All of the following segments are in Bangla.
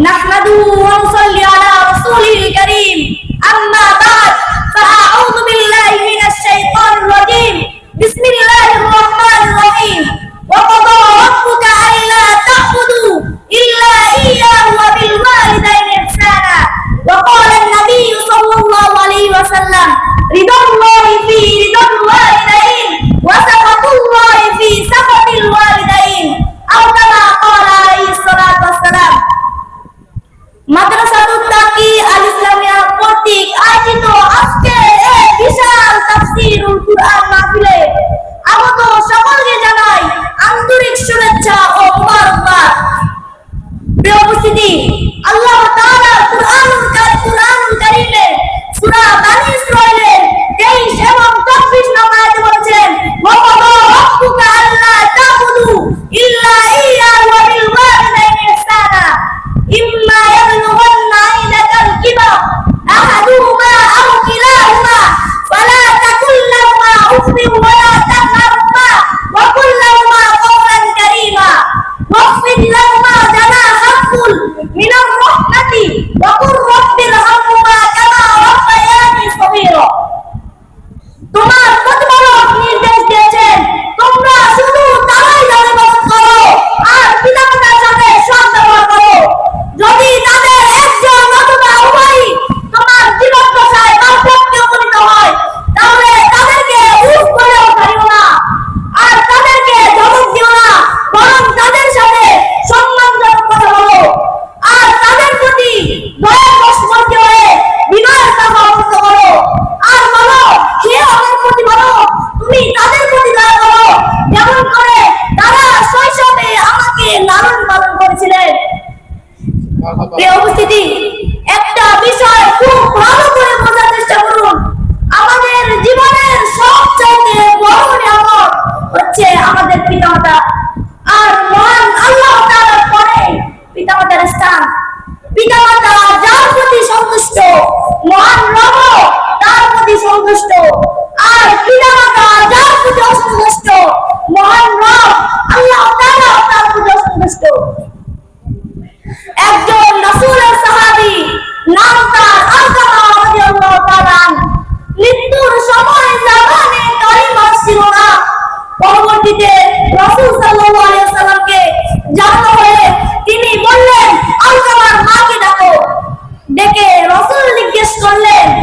نحمده ونصلي على رسوله الكريم. أما بعد فأعوذ بالله من الشيطان الرجيم. بسم الله الرحمن الرحيم. وقضى ربك ألا تعبدوا إلا إياه وبالوالدين إحسانا. وقال النبي صلى الله عليه وسلم رضا Estou lendo.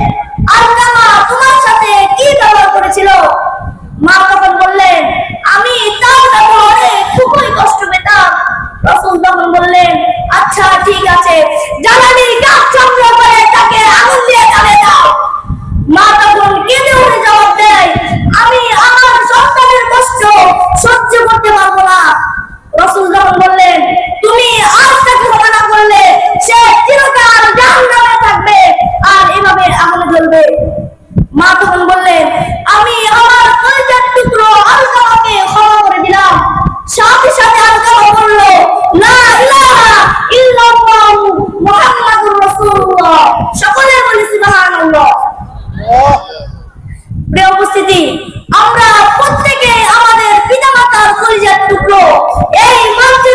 উপস্থিতি আমরা প্রত্যেকে আমাদের পিতামাতার কলিজার টুকরো। এই মঞ্চ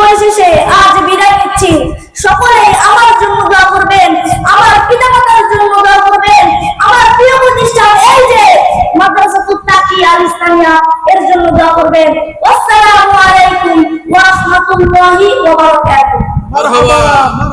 পরিশেষে আজ বিদায় নিচ্ছি। সকলে আমার জন্য দোয়া করবেন। আমার পিতা মাতার জন্য দোয়া করবেন। আমার প্রিয় প্রতিষ্ঠান এই যে, মাদ্রাসা তুত্তাকি আল ইসলামিয়া, এর জন্য দোয়া করবেন। আসসালামু আলাইকুম ওয়া রাহমাতুল্লাহি ওয়া বারাকাতুহু। মারহাবা।